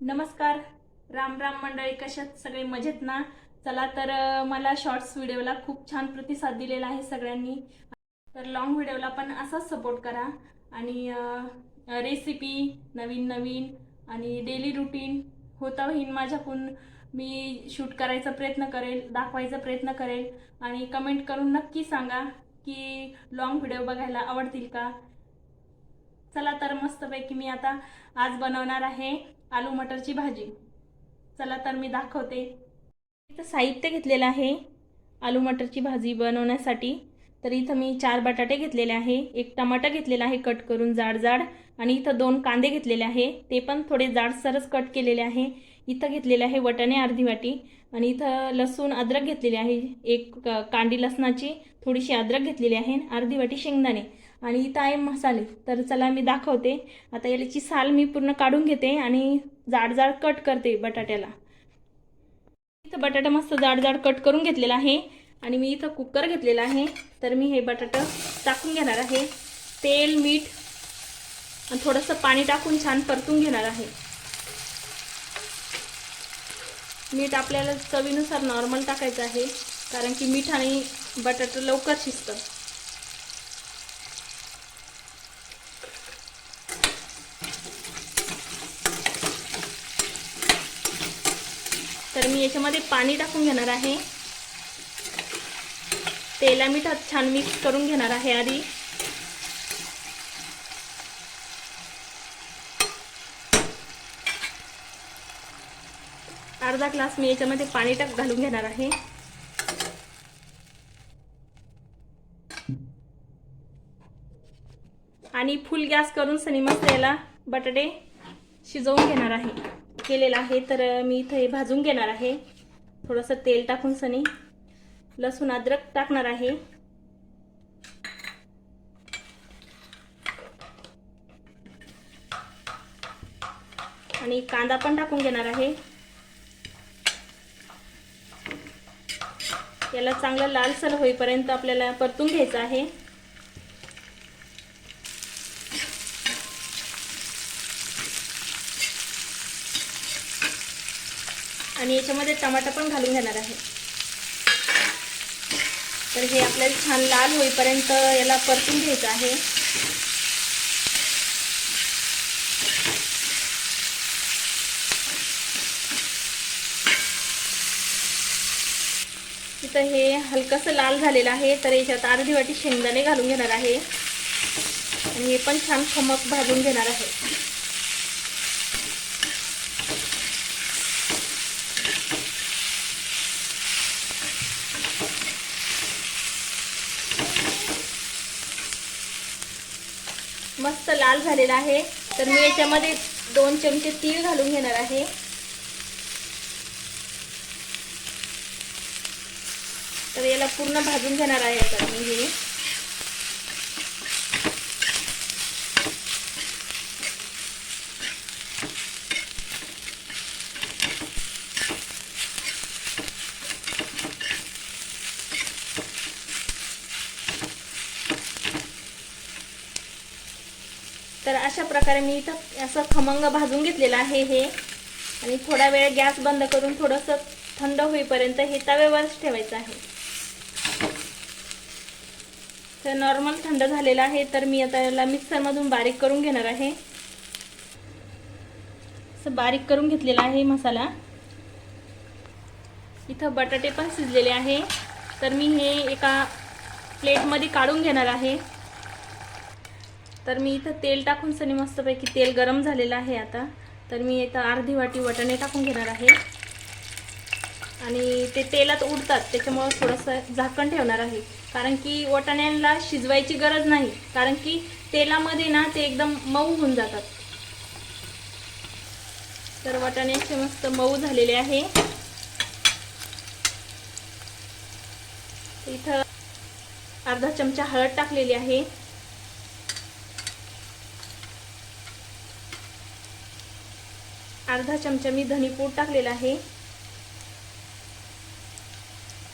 नमस्कार. राम राम मंडळी कशात? सगळे मजेत ना? चला तर मला शॉर्ट्स व्हिडिओला खूप छान प्रतिसाद दिलेला आहे सगळ्यांनी. तर लॉंग व्हिडिओला पण असाच सपोर्ट करा. आणि रेसिपी नवीन नवीन आणि डेली रुटीन होता होईन माझ्याकडून मी शूट करायचा प्रयत्न करेल दाखवायचा प्रयत्न करेल. आणि कमेंट करून नक्की सांगा की लॉंग व्हिडिओ बघायला आवडतील का? चला तर मस्तपैकी मी आता आज बनवणार आहे आलू मटरची भाजी. चला तर मी दाखवते. इथं साहित्य घेतलेलं आहे आलू मटरची भाजी बनवण्यासाठी. तर इथं मी चार बटाटे घेतलेले आहे. एक टमाटा घेतलेला आहे कट करून जाड जाड. आणि इथं दोन कांदे घेतलेले आहे. ते पण थोडे जाडसरच कट केलेले आहे. इथं घेतलेले आहे वटाणे अर्धी वाटी. आणि इथं लसूण अद्रक घेतलेली आहे. एक कांडी लसणाची थोडीशी अद्रक घेतलेली आहे. अर्धी वाटी शेंगदाणे. आणि इथं आहे मसाले तर चला मी दाखवते. आता याची साल मी पूर्ण काढून घेते आणि जाड जाड कट करते बटाट्याला. इथं बटाटा मस्त जाड जाड कट करून घेतलेला आहे आणि मी इथं कुकर घेतलेला आहे. तर मी हे बटाटा टाकून घेणार आहे. तेल मीठ आणि थोडंसं पाणी टाकून छान परतून घेणार आहे. मीठ आपल्याला चवीनुसार नॉर्मल टाकायचं आहे कारण की मीठ आणि बटाटा लवकर शिजतं. तर मी याच्यामध्ये पाणी टाकून घेणार आहे. तेला मिठात छान मिक्स करून घेणार आहे आधी. अर्धा ग्लास मी याच्यामध्ये पाणी टाक घालून घेणार आहे. आणि फुल गॅस करून सनी मस्त याला बटाटे शिजवून घेणार आहे. केलेलं आहे तर मी इथं हे भाजून घेणार आहे. थोडंसं तेल टाकून सनी. लसूण अद्रक टाकणार आहे. आणि कांदा पण टाकून घेणार आहे. याला चांगलं लालसर होईपर्यंत आपल्याला परतून घ्यायचं आहे. आणि याच्यामध्ये टमाटा पण घालून घेणार आहे. तर हे आपल्याला छान लाल होईपर्यंत याला परतून घ्यायचं आहे. तिथं हे हलकंसं लाल झालेलं आहे तर याच्यात अर्धी वाटी शेंगदाणे घालून घेणार आहे. आणि हे पण छान खमक भाजून घेणार आहे. मस्त लाल झालेला आहे. तर मी याच्यामध्ये दोन चमचे तीळ घालून घेणार आहे. तर याला पूर्ण भाजून घेणार आहे आता मी हे. तर अशा प्रकारे मी इथं असं खमंग भाजून घेतलेलं आहे हे. आणि थोडा वेळ गॅस बंद करून थोडंसं थंड होईपर्यंत हे तव्यावरच ठेवायचं आहे. तर नॉर्मल थंड झालेलं आहे तर मी आता याला मिक्सरमधून बारीक करून घेणार आहे. असं बारीक करून घेतलेला आहे मसाला. इथं बटाटे पण शिजलेले आहे. तर मी हे एका प्लेटमध्ये काढून घेणार आहे. तर मी इथं तेल टाकून सनी मस्तपैकी तेल गरम झालेलं आहे आता. तर मी इथं अर्धी वाटी वटाणे टाकून घेणार आहे. आणि ते तेलात उडतात त्याच्यामुळं थोडंसं झाकण ठेवणार आहे. कारण की वटाण्यांना शिजवायची गरज नाही. कारण की तेलामध्ये ना ते एकदम मऊ होऊन जातात. तर वटाण्याचे मस्त मऊ झालेले आहे. इथं अर्धा चमचा हळद टाकलेली आहे. अर्धा चमचा मी धनीपूड टाकलेला आहे.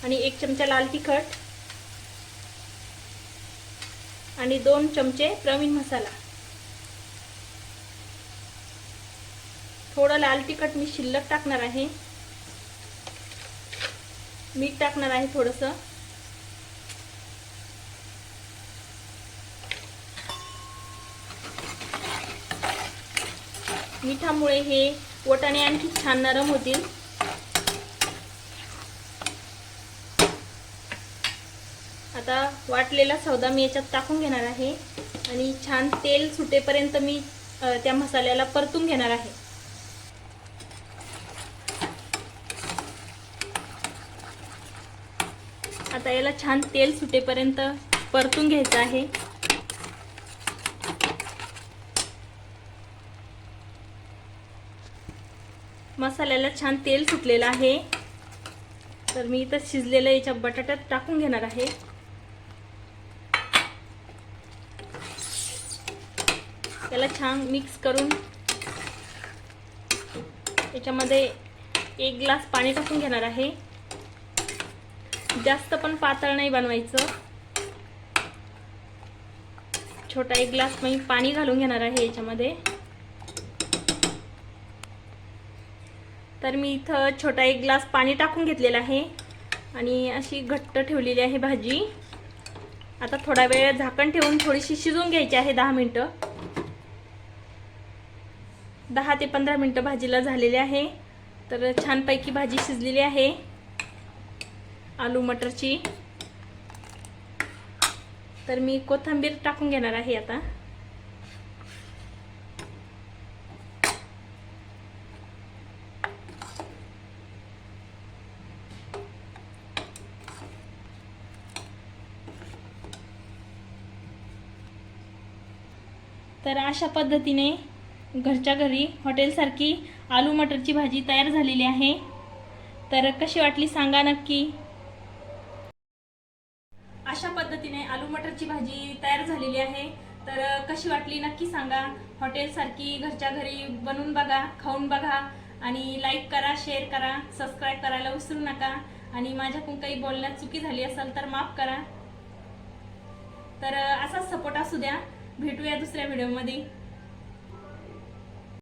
आणि एक चमचा लाल तिखट. आणि दोन चमचे प्रवीण मसाला. थोडं लाल तिखट मी शिल्लक टाकणार आहे. मीठ टाकणार आहे थोडंसं. मिठामुळे हे वटाणे आणखी छान नरम होतील. आता वाटलेला सौदा मी याच्यात टाकून घेणार आहे आणि छान तेल सुटेपर्यंत मी त्या मसाल्याला परतून घेणार आहे. आता याला छान तेल सुटेपर्यंत परतून घ्यायचं आहे. मसाल्याला छान तेल सुटलेलं आहे. तर मी इथं शिजलेलं याच्या बटाट्यात टाकून घेणार आहे. त्याला छान मिक्स करून याच्यामध्ये एक ग्लास पाणी टाकून घेणार आहे. जास्त पण पातळ नाही बनवायचं. छोटा एक ग्लास मी पाणी घालून घेणार आहे याच्यामध्ये. तर मी इथं छोटा एक ग्लास पाणी टाकून घेतलेलं आहे. आणि अशी घट्ट ठेवलेली आहे भाजी. आता थोडा वेळ झाकण ठेवून थोडीशी शिजून घ्यायची आहे दहा मिनटं. दहा ते पंधरा मिनटं भाजीला झालेली आहे. तर छानपैकी भाजी शिजलेली आहे. आलू मटरची. तर मी कोथिंबीर टाकून घेणार आहे आता. तर अशा पद्धतीने घरच्या घरी हॉटेलसारखी आलू मटरची भाजी तयार झालेली आहे. तर कशी वाटली सांगा नक्की. अशा पद्धतीने आलू मटरची भाजी तयार झालेली आहे. तर कशी वाटली नक्की सांगा. हॉटेलसारखी घरच्या घरी बनवून बघा खाऊन बघा आणि लाईक करा शेअर करा सबस्क्राईब करायला विसरू नका. आणि माझ्याकडून काही बोलण्यात चुकी झाली असेल तर माफ करा. तर असाच सपोर्ट असू द्या. भेटूया दुसऱ्या व्हिडिओमध्ये